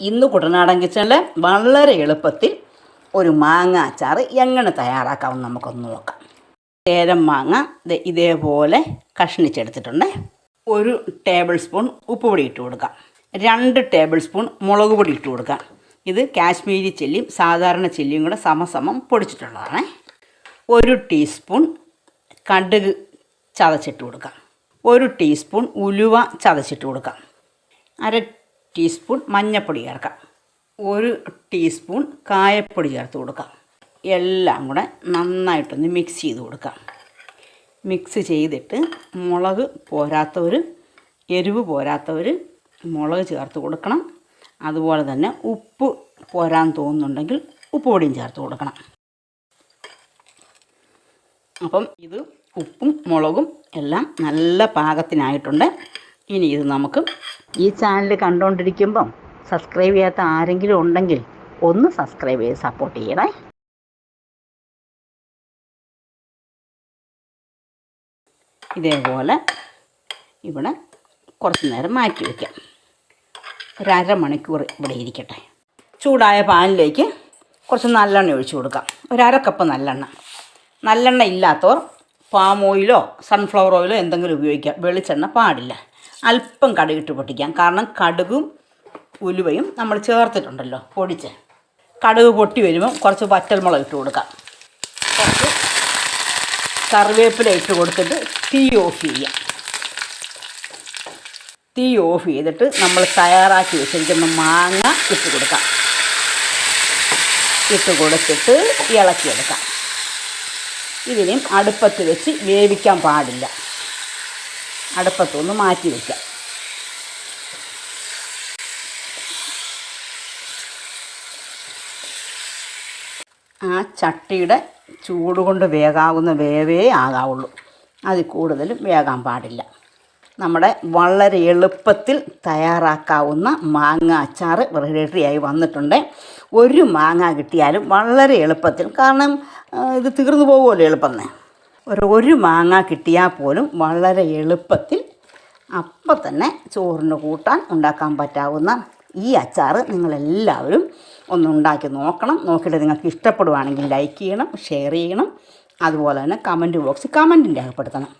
ഇന്ന് കുട്ടനാടൻ കിച്ചണിൽ വളരെ എളുപ്പത്തിൽ ഒരു മാങ്ങ അച്ചാർ എങ്ങനെ തയ്യാറാക്കാമെന്ന് നമുക്കൊന്ന് നോക്കാം. തേരം മാങ്ങ ഇതേപോലെ കഷ്ണിച്ചെടുത്തിട്ടുണ്ട്. ഒരു ടേബിൾ സ്പൂൺ ഉപ്പുപൊടി ഇട്ട് കൊടുക്കാം. രണ്ട് ടേബിൾ സ്പൂൺ മുളക് പൊടി ഇട്ട് കൊടുക്കാം. ഇത് കാശ്മീരി ചെല്ലിയും സാധാരണ ചെല്ലിയും കൂടെ സമസമം പൊടിച്ചിട്ടുള്ളതാണ്. ഒരു ടീസ്പൂൺ കടുക് ചതച്ചിട്ട് കൊടുക്കാം. ഒരു ടീസ്പൂൺ ഉലുവ ചതച്ചിട്ട് കൊടുക്കാം. അര ടീസ്പൂൺ മഞ്ഞൾപ്പൊടി ചേർക്കാം. ഒരു ടീസ്പൂൺ കായപ്പൊടി ചേർത്ത് കൊടുക്കാം. എല്ലാം കൂടെ നന്നായിട്ടൊന്ന് മിക്സ് ചെയ്ത് കൊടുക്കാം. മിക്സ് ചെയ്തിട്ട് മുളക് പോരാത്തവർ എരിവ് പോരാത്തവർ മുളക് ചേർത്ത് കൊടുക്കണം. അതുപോലെ തന്നെ ഉപ്പ് പോരാൻ തോന്നുന്നുണ്ടെങ്കിൽ ഉപ്പ് പൊടിയും ചേർത്ത് കൊടുക്കണം. അപ്പം ഇത് ഉപ്പും മുളകും എല്ലാം നല്ല പാകത്തിനായിട്ടുണ്ട്. ഇനി ഇത് നമുക്ക് ഈ ചാനൽ കണ്ടുകൊണ്ടിരിക്കുമ്പം സബ്സ്ക്രൈബ് ചെയ്യാത്ത ആരെങ്കിലും ഉണ്ടെങ്കിൽ ഒന്ന് സബ്സ്ക്രൈബ് ചെയ്ത് സപ്പോർട്ട് ചെയ്യണേ. ഇതേപോലെ ഇവിടെ കുറച്ച് നേരം മാറ്റി വയ്ക്കാം. ഒരര അരമണിക്കൂർ ഇവിടെ ഇരിക്കട്ടെ. ചൂടായ പാനിലേക്ക് കുറച്ച് നല്ലെണ്ണ ഒഴിച്ചു കൊടുക്കാം. ഒരു അര കപ്പ് നല്ലെണ്ണ. നല്ലെണ്ണ ഇല്ലാത്തവർ പാം ഓയിലോ സൺഫ്ലവർ ഓയിലോ എന്തെങ്കിലും ഉപയോഗിക്കാം. വെളിച്ചെണ്ണ പാടില്ല. അല്പം കടുകിട്ട് പൊട്ടിക്കാം. കാരണം കടുകും ഉലുവയും നമ്മൾ ചേർത്തിട്ടുണ്ടല്ലോ പൊടിച്ച്. കടുക് പൊട്ടി വരുമ്പം കുറച്ച് വറ്റൽമുളക് ഇട്ട് കൊടുക്കാം. കുറച്ച് കറിവേപ്പില ഇട്ട് കൊടുത്തിട്ട് തീ ഓഫ് ചെയ്യാം. തീ ഓഫ് ചെയ്തിട്ട് നമ്മൾ തയ്യാറാക്കി വെച്ചിരിക്കുന്ന മാങ്ങ ഇട്ട് കൊടുക്കാം. ഇട്ട് കൊടുത്തിട്ട് ഇളക്കിയെടുക്കാം. ഇതിനെയും അടുപ്പത്ത് വെച്ച് വേവിക്കാൻ പാടില്ല. അടുപ്പത്തൊന്ന് മാറ്റി വയ്ക്കാം ആ ചട്ടിയുടെ ചൂട് കൊണ്ട് വേകാവുന്ന വേവേ ആകാവുള്ളൂ. അതിൽ കൂടുതലും വേകാൻ പാടില്ല. നമ്മുടെ വളരെ എളുപ്പത്തിൽ തയ്യാറാക്കാവുന്ന മാങ്ങ അച്ചാർ റെഡിയായി വന്നിട്ടുണ്ട്. ഒരു മാങ്ങ കിട്ടിയാലും വളരെ എളുപ്പത്തിൽ. കാരണം ഇത് തീർന്നു പോകുമല്ലോ എളുപ്പം ഒരു ഒരു മാങ്ങ കിട്ടിയാൽ പോലും വളരെ എളുപ്പത്തിൽ അപ്പം തന്നെ ചോറിന് കൂട്ടാൻ ഉണ്ടാക്കാൻ പറ്റാവുന്ന ഈ അച്ചാർ നിങ്ങളെല്ലാവരും ഒന്ന് ഉണ്ടാക്കി നോക്കണം. നോക്കിയിട്ട് നിങ്ങൾക്ക് ഇഷ്ടപ്പെടുവാണെങ്കിൽ ലൈക്ക് ചെയ്യണം ഷെയർ ചെയ്യണം. അതുപോലെ തന്നെ കമന്റ് ബോക്സിൽ കമന്റും രേഖപ്പെടുത്തണം